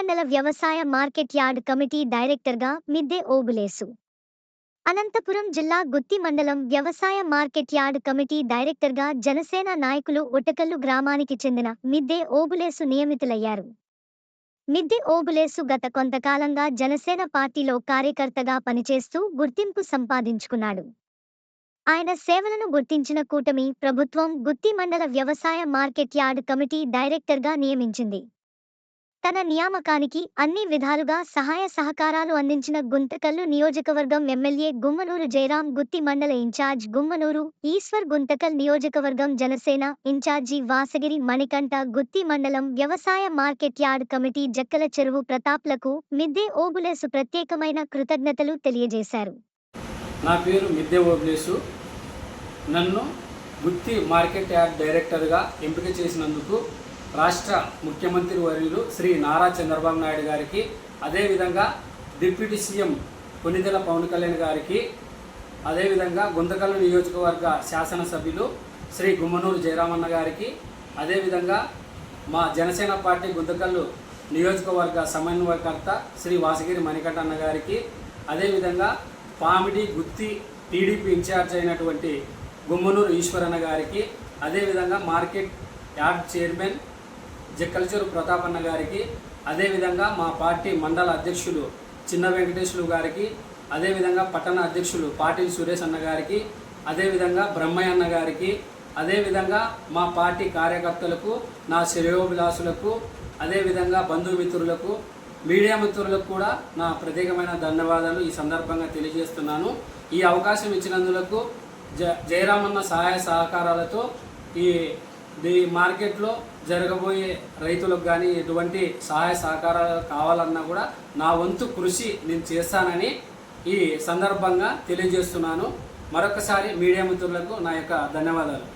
మండల వ్యవసాయ market yard committee డైరెక్టర్గా మిద్దె ఓబులేసు. అనంతపురం జిల్లా గుత్తి మండలం వ్యవసాయ మార్కెట్ యార్డ్ కమిటీ డైరెక్టర్గా జనసేన నాయకులు ఉటకల్లు గ్రామానికి చెందిన మిద్దె ఓబులేసు నియమితులయ్యారు. మిద్దె ఓబులేసు గత కొంతకాలంగా జనసేన పార్టీలో కార్యకర్తగా పనిచేస్తూ గుర్తింపు సంపాదించుకున్నాడు. ఆయన సేవలను గుర్తించిన కూటమి ప్రభుత్వం గుత్తి మండల వ్యవసాయ మార్కెట్ యార్డ్ కమిటీ డైరెక్టర్గా నియమించింది. తన నియామకానికి అన్ని విధాలుగా సహాయ సహకారాలు అందించిన గుంతకల్లు నియోజకవర్గం ఎమ్మెల్యే గుమ్మనూరు జయరాం గుత్తి మండల ఇన్ఛార్జ్ గుమ్మనూరు ఈశ్వర్ గుంతకల్ నియోజకవర్గం జనసేన ఇన్ఛార్జి వాసగిరి మణికంఠ గుత్తి మండలం వ్యవసాయ మార్కెట్ యార్డ్ కమిటీ జక్కల చెరువు ప్రతాప్లకు మిద్దె ఓబులేసు ప్రత్యేకమైన కృతజ్ఞతలు తెలియజేశారు. నా పేరు మిద్దె ఓబులేసు. నన్ను గుత్తి మార్కెట్ యార్డ్ డైరెక్టర్గా ఎంపిక చేసినందుకు రాష్ట్ర ముఖ్యమంత్రి వర్యులు శ్రీ నారా చంద్రబాబు నాయుడు గారికి అదేవిధంగా డిప్యూటీ సీఎం కొనిదెల పవన్ కళ్యాణ్ గారికి అదేవిధంగా గుంతకల్లు నియోజకవర్గ శాసనసభ్యులు శ్రీ గుమ్మనూరు జయరామన్న గారికి అదేవిధంగా మా జనసేన పార్టీ గుంతకల్లు నియోజకవర్గ సమన్వయకర్త శ్రీ వాసగిరి మణికంఠన్న గారికి అదేవిధంగా పామిడి గుత్తి టీడీపీ ఇన్ఛార్జ్ అయినటువంటి గుమ్మనూరు ఈశ్వరన్న గారికి అదేవిధంగా market yard chairman Jakkalchuru Prathapanna గారికి అదేవిధంగా మా పార్టీ మండల అధ్యక్షులు చిన్న వెంకటేశ్వరు గారికి అదేవిధంగా పట్టణ అధ్యక్షులు పాటిల్ సురేష్ అన్న గారికి అదేవిధంగా బ్రహ్మయ్య అన్న గారికి అదేవిధంగా మా పార్టీ కార్యకర్తలకు నా శ్రేయోభిలాసులకు అదేవిధంగా బంధుమిత్రులకు మీడియా మిత్రులకు కూడా నా ప్రత్యేకమైన ధన్యవాదాలు ఈ సందర్భంగా తెలియజేస్తున్నాను. ఈ అవకాశం ఇచ్చినందులకు జ జయరామన్న సహాయ సహకారాలతో ఈ ఈ మార్కెట్లో జరగబోయే రైతులకు కానీ ఎటువంటి సహాయ సహకారాలు కావాలన్నా కూడా నా వంతు కృషి నేను చేస్తానని ఈ సందర్భంగా తెలియజేస్తున్నాను. మరొకసారి మీడియా మిత్రులకు నా యొక్క ధన్యవాదాలు.